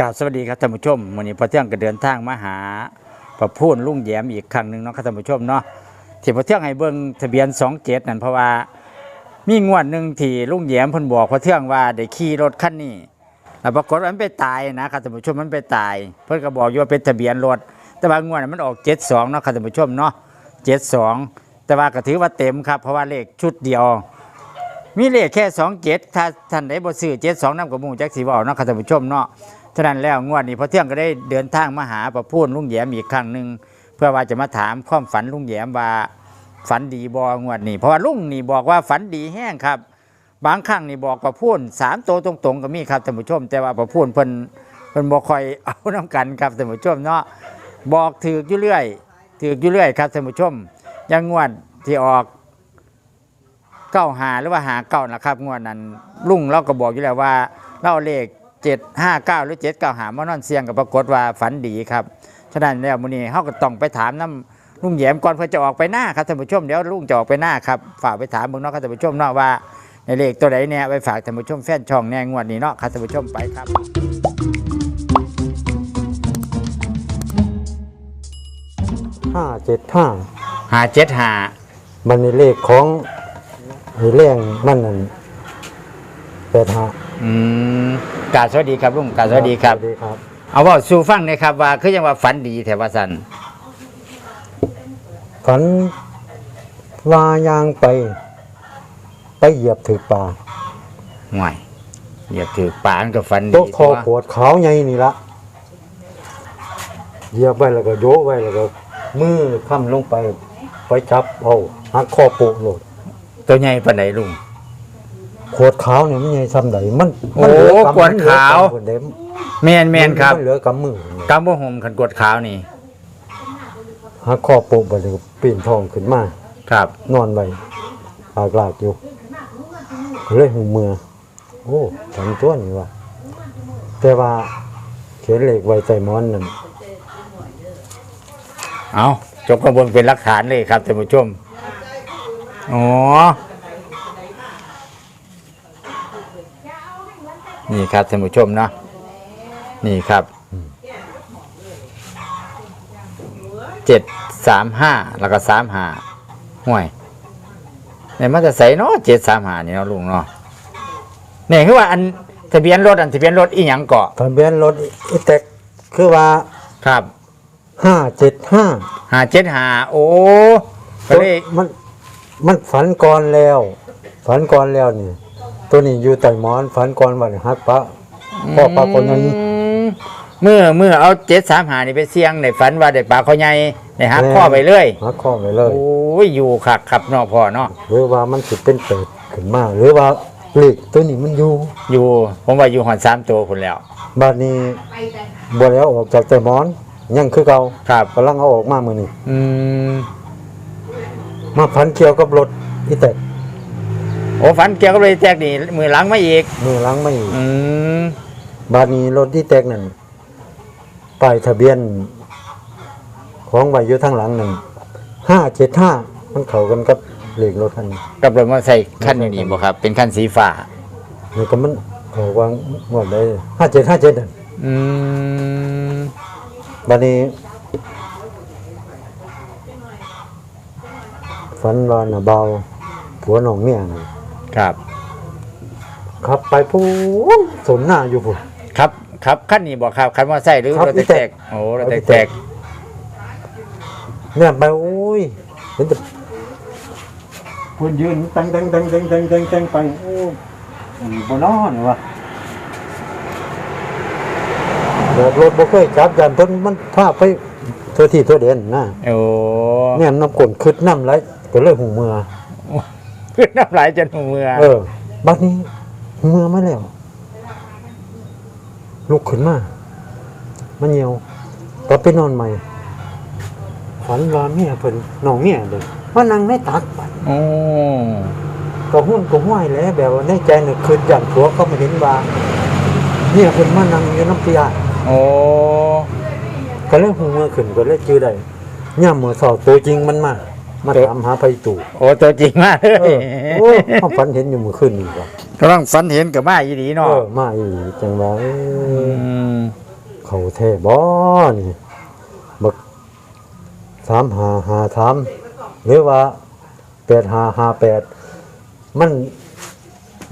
กราบสวัสดีครับท่านผู้ชมวันนี้พอเที่ยงก็เดินทางมาหาประพูนลุงแยมอีกครั้งหนึ่งเนาะครับท่านผู้ชมเนาะที่พอเที่ยงให้เบิ่งทะเบียน27นั่นเพราะว่ามีงวดหนึ่งที่ลุงแยมเพิ่นบอกพอเที่ยงว่าได้ขี่รถคันนี้แล้วปรากฏว่ามันไปตายนะครับท่านผู้ชมมันไปตาย เพิ่นก็บอกอยู่ว่าเป็นทะเบียนรถแต่ว่างวดนั้นมันออก72เนาะครับท่านผู้ชมเนาะ72แต่ว่าก็ถือว่าเต็มครับเพราะว่าเลขชุดเดียว มีเลขแค่สองเจ็ดถ้าท่านได้บ่ซื้อเจ็ดสองน้ำกับมูจักสีบอาเนาะค่ะท่านผู้ชมเนาะ ฉะนั้นแล้วงวดนี้พอเที่ยงก็ได้เดินทางมาหาประพูนลุงแยมอีกครั้งหนึ่งเพื่อว่าจะมาถามความฝันลุงแยมว่าฝันดีบองวดนี้เพราะว่าลุงนี่บอกว่าฝันดีแห้งครับ บางครั้งนี่บอกประพูนสามโตตรงๆก็มีครับท่านผู้ชม แต่ว่าประพูนเพิ่นเพิ่นบ่คอยเอาน้ำกันครับท่านผู้ชมเนาะบอกถืออยู่เรื่อยถืออยู่เรื่อยครับท่านผู้ชมยังงวดที่ออกเก้าหาหรือว่าหาเก้านะครับ งวดนั้นลุงเราก็บอกอยู่แล้วว่าเราเอาเลข เจ็ดห้าเก้าหรือเจ็ดเก้าหามานอนเสียงกับปรากฏว่าฝันดีครับ ฉะนั้นแล้วมื้อนี้เขาก็ต้องไปถามน้ำลุงแหยมก่อนเพื่อจะออกไปหน้าครับท่านผู้ชมเดี๋ยวลุงจะออกไปหน้าครับฝากไปถามเบิ่งเนาะครับท่านผู้ชมเนาะว่าในเลขตัวไหนเนี่ยไปฝากท่านผู้ชมแฟนช่องแน่งวดนี้เนาะครับท่านผู้ชมไปครับห้าเจ็ดห้าหาเจ็ดหามันในเลขของไอ้เรื่องมันนั่นแปดห้า อืมกราบสวัสดีครับลุงกราบสวัสดีครับ สวัสดีครับ เอาเว่าสู่ฟังหนะครับว่าคือยังว่าฝันดีแถวว่าสันฝันวายางไป ไปเหยียบถือปลาห่วยอย่าถือปานกับฝันดีโต๊ะคอตัวขวดขาวใหญ่นี่ละเหยียบไว้แล้วก็โยกไว้แล้วก็มือค้ำลงไป ไปจับเอาหักคอโปะโหลดตัวใหญ่ปานไหนลุง ขวดขาวเนี่ยมันใหญ่ซ้ำใดมันโอ้มันเหลือกำขวดขาว มันเหลือกำมือแมนแมนครับมันเหลือกำมือกำบ่ห่มขันกวดขาวนี่หักคอโปะไปเลยก็ปีนทองขึ้นมา ครับ นอนไว้ปากลากอยู่ก็เลยหูเมือ โอ้ฉันตัวนี่ว่ะแต่ว่าเขียนเหล็กไว้ใส่หมอนนั่นเอาจบกระบวนเป็นหลักฐานเลยครับท่านผู้ชม อ๋อ นี่ครับท่านผู้ชมเนาะนี่ครับเจ็ดสามห้าแล้วก็สามห้าห่วยในมันจะใส่เนาะเจ็ดสามห้านี่เนาะลุงเนาะเนี่ยคือว่าอันทะเบียนรถอันทะเบียนรถอีหยังเกาะทะเบียนรถอีแตกคือว่าครับห้าเจ็ดห้าหาเจ็ดหาโอ้ก็เลยมันมันฝันก่อนแล้ว ฝันก่อนแล้วนี่ ตัวนี้อยู่ใต้หมอนฝันก่อนว่าฮักปะพ่อปลาคนนั้นอืมเมื่อเมื่อเอาเจ็ดสามหานี่ไปเสี่ยงในฝันว่าเด็กปลาเขาใหญ่ในหักข้อไปเรื่อยฮักข้อไปเลยโอ้ยอยู่ขักขับเนอพ่อเนาะหรือว่ามันสิเป็นเปิดขึ้นมาหรือว่าเหล็กตัวนี้มันอยู่อยู่ ผมว่าอยู่หอนสามตัวคุณแล้วบาดนี้บัวแล้วออกจากแต่หมอน ยังคือเก่าครับกำลังเอาออกมามือนี้อืมมาพันเกี่ยวกับรถอีแตก โอ้ฝันเกี่ยวกับเลยแจกนี่มือหลังมาอีก มือหล้างไม่อีกอืมบาดนี้รถที่แตกนั่นป้ายทะเบียน ของไว้อยู่ทางหลังนั่นห้าเจ็ดห้ามันเข้ากันกับเลขรถคันนี้กับรถมอเตอร์ไซค์คันอยู่นี่บ่ครับ เป็นคันสีฟ้านี่ก็มันเขาวางหมดเลยห้าเจ็ดห้าเจ็ดนั่นอืมบาดนี้ฝันว่าน่ะเบาผัวน้องเมียน่ะ ครับ ขับไปพูนสนหน้าอยู่พุ่นครับครับคันนี้บอกครับคันมอเตอร์ไซค์หรือครับรถอีแตแตกกๆโอ้รถครับอีแตแตกกเนี่ยไปโอ้ยเห็นแต่คนยืนตังตังตังตังตังตังตังไปโอ้ยบนนอนวะแบบรถบ่เคยจับยันเพิ่นมันพาไปเท่าที่เท่าเด่นนะๆโอ้เนี่ยน้ำกลนคืดน้ำไหลก็เลยหูเมือขึ้ นน้ำลายจนหัวเมือเออ บัดนี้หูเมือมาแล้วลุกขึ้นมามันเหี่ยวก็ไปนอนใหม่ฝันว่าเมียเพิ่นน้องเมียเด้มานั่งในตักบัดโอ้ก็หุ้นก็ห้วยแหล้วแบบว่าในใจนึกคืนอย่างผัวก็มาเห็นว่าเนี่ยเพิ่นมานั่งอยู่น้ำเปียโอ้ก็เลยหูเมื่อขึ้นก็เลยจื้อได้ย่ามมื้อเช้าตัวจริงมันมา มาถามหาไปตู่โอ้ตัวจริงมากเลเอยอโอ้เฮาฝันเห็นอยู่มื้อคืนนี่ก็กำลังฝันเห็นกับมาอีดีเอเนาะอมาอีหลีจังว่าเอ้ยมเขาเทบ่นี่บักสามหาหาสามหรือว่าแปดหาหาแปดมัน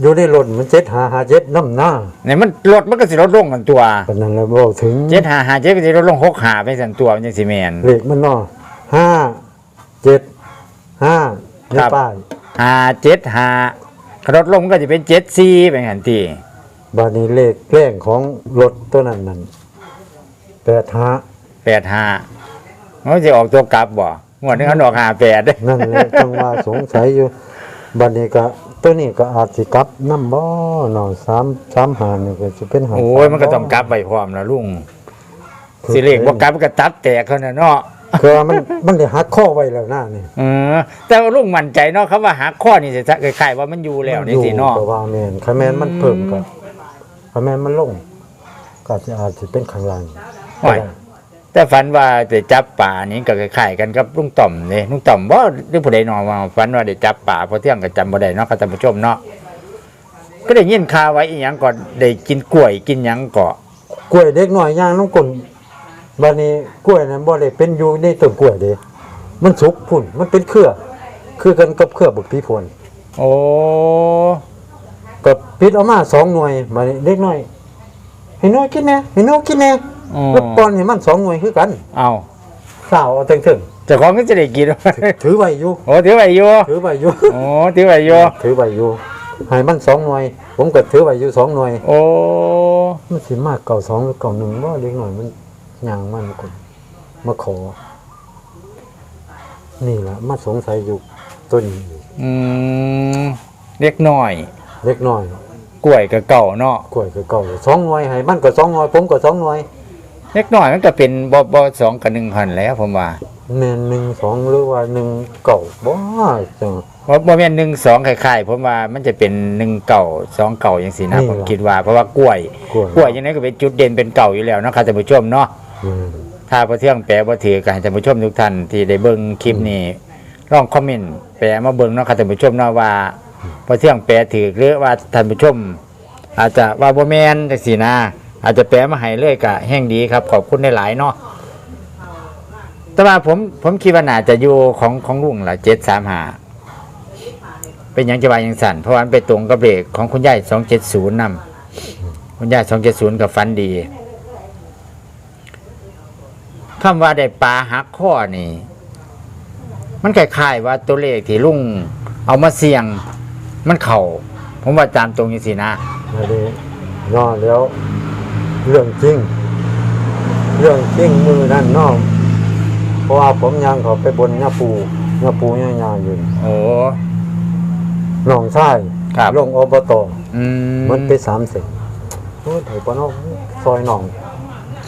อยู่ในรถมันเจ็ดหาหาเจ็ดน้ำหน้าเนี่ยมันลดมันก็สิลดลงกันตัวปานนั้นแล้วบอกถึง เจ็ดหาหาเจ็ดก็สิลดลงหกหาไปสันตัวมันจังสิแมนเลขมันเนาะห้าเจ็ด ห้าในครับ ป้ายหาเจ็ดหาลดลงมันก็จะเป็นเจ็ดสี่เป็นหันทีบานี้เลขแกล้งของรถตัวนั้นนั่นแปดห้าแปดหามันจะออกตัวกลับบ่งวดนึงเขาออกหาแปดเด้นั่นแหละจังว่าสงสัยอยู่บานี้ก็ตัวนี้ก็อาจสิกลับน้ำบ่เนาะสามสามหานี่ก็จะเป็นหาโอ้ยมันก็ต้องกลับไปพร้อมแล้วลุงสิเลขบ่กลับมันก็ตัดแตกเขาน่ะเนาะ คือว่ามันมันได้หักข้อไว้แล้วนะนี่เออแต่ว่าลุงมั่นใจเนาะครับว่าหาข้อนี่สิคล้ายๆว่ามันอยู่แล้วนี่สิเนาะก็ว่าแม่นคะแนนมันเพิ่มก็คะแนนมันลงก็จะอาจจะเป็นข้างล่างโอ้ยแต่ฝันว่าได้จับป่านี่ก็คล้ายๆกันกับลุงต่อมนี่ลุงต่อมบ่หรือผู้ใดเนอว่าฝันว่าได้จับป่าเพอเที่ยงก็จำบ่ได้เนาะครับท่านผู้ชมเนาะก็ได้ยินข่าวไว้อีหยังก็ได้กินกล้วยกินหยังก็ กล้วยเด็กน้อยย่างน้ำกลน บัดนี้กล้วยนั้นบ่ได้เป็นอยู่ในต้นกล้วยเด้มันสุกพุ่น มันเป็นเครือ คือกันกับเครือบักพีพวนโอ้ก็ปิดออกมาสองหน่วยบัดนี้เด็กน้อยให้น้อยกินแหน่ให้น้อยกินแหน่อ๋อแล้วปอนให้มันสองหน่วยคือกันเอาสาวเอาถึงเจ้าของก็จะได้กิน ๆถือไว้อยู่โอ้ถือไว้อยู่ถือไว้อยู่ โอ้ถือไว้อยู่ถือไว้อยู่ให้มันสองหน่วย ผมก็ถือไว้อยู่สองหน่วย โอ้มันสิมากเก่าสองหรือเก่าหนึ่งว่าเล็กหน่อยมัน ยางมันคนมาขอ นี่แหละมาสงสัยอยู่ต้นนี้อืมเล็กน้อย เล็กน้อยกล้วยก็เก่าเนาะกล้วยก็เก่าสองหน่วยให้มันก็สองหน่วยผมก็สองหน่วยเล็กน้อยมันก็เป็นบ่บ่สองกับหนึ่งพันแหล้วผมว่าแม่นหนึ่งสองหรือว่าหนึ่งเก่าบ่จัง เพราะบ่แม่นหนึ่งสองคล้ายๆผมว่ามันจะเป็นหนึ่งเก่าสองเก่าอย่างสีนะนี่ผมเหรอคิดว่าเพราะว่ากล้วย กล้วย กล้วยยังไงก็เป็นจุดเด่นเป็นเก่าอยู่แล้วเนาะครับท่านผู้ชมเนาะแม่น ถ้าพระเที่ยงแปลบ่ถือก็ให้ท่านผู้ชมทุกท่านที่ได้เบิ่งคลิปนี้ลองคอมเมนต์แปลมาเบิ่งเนาะครับท่านผู้ชมเนาะว่าพระเที่ยงแปลถือหรือว่าท่านผู้ชม อาจจะว่าบ่แม่นจังซี่นะอาจจะแปลมาให้เลยก็แห่งดีครับขอบคุณหลายๆเนาะแต่ว่าผมผมคิดว่าน่าจะอยู่ของของลุงล่ะ735เป็นหยังจะว่าหยังสั่นเพราะว่ามันไปตรงกับเลขของคุณยาย270นำคุณยาย270กับฟันดี คำว่าได้ปลาหักข้อนี่ มันคล้ายๆว่าตัวเลขที่ลุงเอามาเสี่ยง มันเข่าผมว่าตามตรงนี้สินะอันนี้เนอแล้ว เรื่องจริง เรื่องจริงมือนั่นเนอเพราะว่าผมยังเขาไปบนยาปูยาปูยายาอยู่โอ้หนองชายครับลงอบตอืมมันไปสามเสนโอ้ยไถปานอกซอยหนอง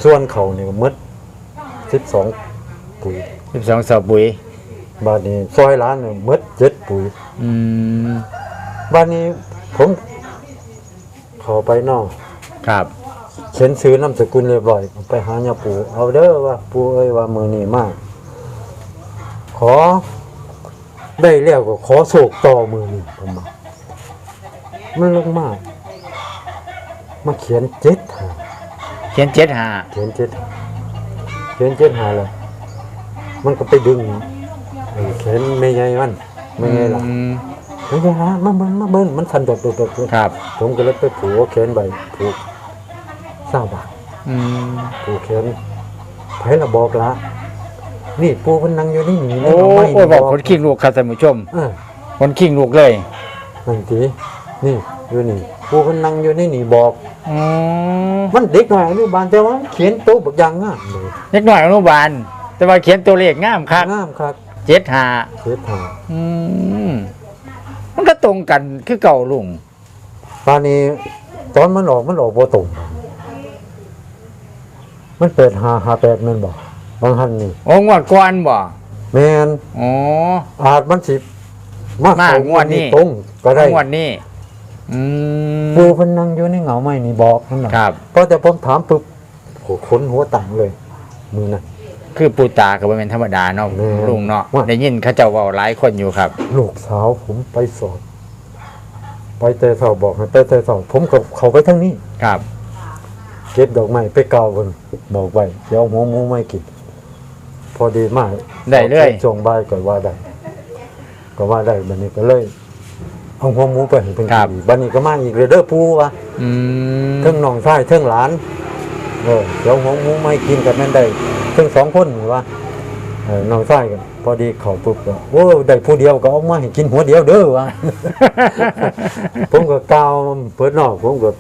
ส่วนเขาเนี่ยมด สิบสองปุ๋ยสิบสองสอบปุ๋ยบาดนี้ซอยร้านเนี่ยมดเจ็ดปุ๋ยอืมบาดนี้ผมเขาไปนอกครับ เขียนซื้อนามสกุลเรียบร้อยไปหาญาปู่เอาเด้อว่าปู่เอ้ยว่ามือนี้มาก ขอ ได้แล้วก็ขอโศกต่อมือนี้ผมว่ามันลงมากมาเขียนเจ็ดหาเขียนเจ็ดหาเขียนเจ็ด เขียนเจ็ดหาเลยมันก็ไปดึงไอ้เขียนไม่ใหญ่มันไม่ใหญ่หรอกอืมไม่ใหญ่ละมาเบิ้นมาเบิ้นมันทันโดดโดดโดดโดดครับ ผมก็เลยไปผูกเขียนใบผูกเศร้าบาทอืม ผูกเขียนไผละบอกละนี่ปูมันนั่งอยู่นี่หนีโอ้ไม่โอ้บอกคนขิงลูกครับท่านผู้ชมเออคนขิงลูกเลย นั่นทีนี่ อยู่นี่ปูมันนั่งอยู่นี่นี่บอก อืมมันเด็กหน่อยอนุบาลแต่ว่ามันเขียนโต๊ะบักอยางงามเลยเล็กน้อยอนุบาลแต่ว่าเขียนตัวเลขงามครับงามครับเจ็ดหาเขียนหาอืมมันก็ตรงกันคือเก่าลุงตอนนี้ตอนมันออกมันออกบ่ตรงมันเปิดหาหาแปดแมันบอกบางหันนี่โอ้งวดก่อนบ่แมนอ๋อ อาจมันสิมามาเข้งวดนี้ ตรงก็ได้ งวดนี้ อืม ปูเพิ่นนั่งอยู่ในเหงาไม้นี่บอกนั่นน่ะครับ พอแต่ผมถามปุ๊บโหขนหัวต่างเลยมือนะคือปูตากับเป็นธรรมดาเนาะแม่ลุงเนาะว่า ได้ยินเขาเจ้าเว่าหลายคนอยู่ครับ ลูกสาวผมไปสอบ ไปแต่เสาบอกให้ไปแต่เสาผมกับเขาไปทั้งนี้ ครับแก็บดอกไม้ไปเกาเพิ่นบอกไว้เดี๋ยวเอาหัวหมูไม่กินพอดีมากได้เลยจงบายก็ว่าได้ ก็ว่าได้บัดนี้ก็เลย เอาหัวหมูไปให้เพิ่นกินอีกบัดนี้ก็มาอีกเลยเด้อปู่ว่าอืมเทิงน้องชายเทิงหลานเออเดี๋ยวหัวหมูไม่กินกับแม่นได้เทิงสองคนนี่ว่าเออน้องชายกันพอดีเขาปุ๊บก็โอ้ได้ผู้เดียวก็เอามาให้กินหัวเดียวเด้อว่าผมก็กล่าวเปิดนอกผมก็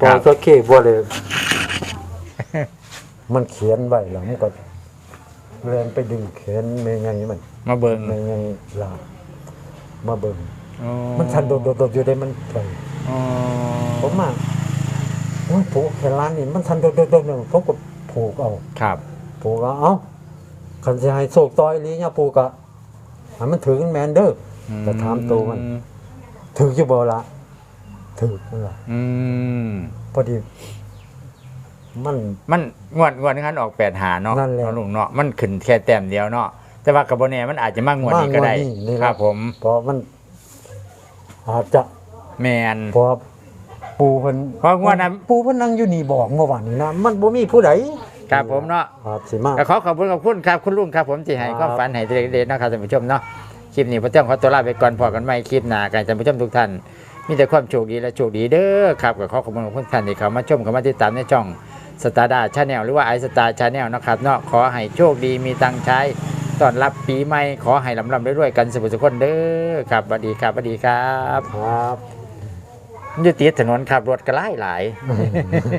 ปอครับสักเคบ่เลย มันเขียนไว้แล้วมันก็เรียนไปดึงเขียนแม่ไงมัน มาเบิ่งแม่ไงลามาเบิ่ง อ๋อมันทันโดดๆๆอยู่ได้มันไปอ๋อผมมาโอ้ยผูกแค่ร้านนี่มันทันโดดๆๆๆผมก็ผูกเอาครับ ผูกเอาเอ้าคันสิให้โศกต่อยลีเนี่ยผูกอะให้มันถึงแมนเด้อก็ถามตัวมัน ถึงอยู่บ่ละถึงนั่นล่ะอืมพอดี มัน มันงวดงวดนั้นออกแปดหาเนาะนั่นแหละเนาะลุงเนาะมันขึ้นแค่แต้มเดียวเนาะแต่ว่ากระบวนแน่มันอาจจะมากงวดนี้ก็ได้ มากงวดนี้นี่แหละ ครับผมเพราะมัน อาจจะแมนเพราะปูเพิ่นเพราะงวดนั้นปูเพิ่นนั่งอยู่นี่บอกเมื่อวานนี้นะมันบ่มีผู้ใดครับผมเนาะอาจสิมาก็ขอขอบคุณขอบคุณครับคุณลุงครับ ผมที่ให้ครับความฝันให้เด็กๆนะครับท่านผู้ชมเนาะคลิปนี้พระเจ้าขอตัวลาไปก่อนพอกันใหม่คลิปหน้าการท่านผู้ชมทุกท่านมีแต่ความโชคดีและโชคดีเด้อครับก็ขอขอบคุณขอบคุณท่านที่เข้ามาชมเข้ามาติดตามในช่องสตาร์ดาชาแนลหรือว่าไอสตาร์ชาแนลนะครับเนาะขอให้โชคดีมีตังค์ใช้ ต้อนรับปีใหม่ขอให้ลำลำรวยๆกันสุขสุขคนเด้อครับสวัสดีครับสวัสดีครับครับอยู่ติดถนนขับรถก็หลายหลาย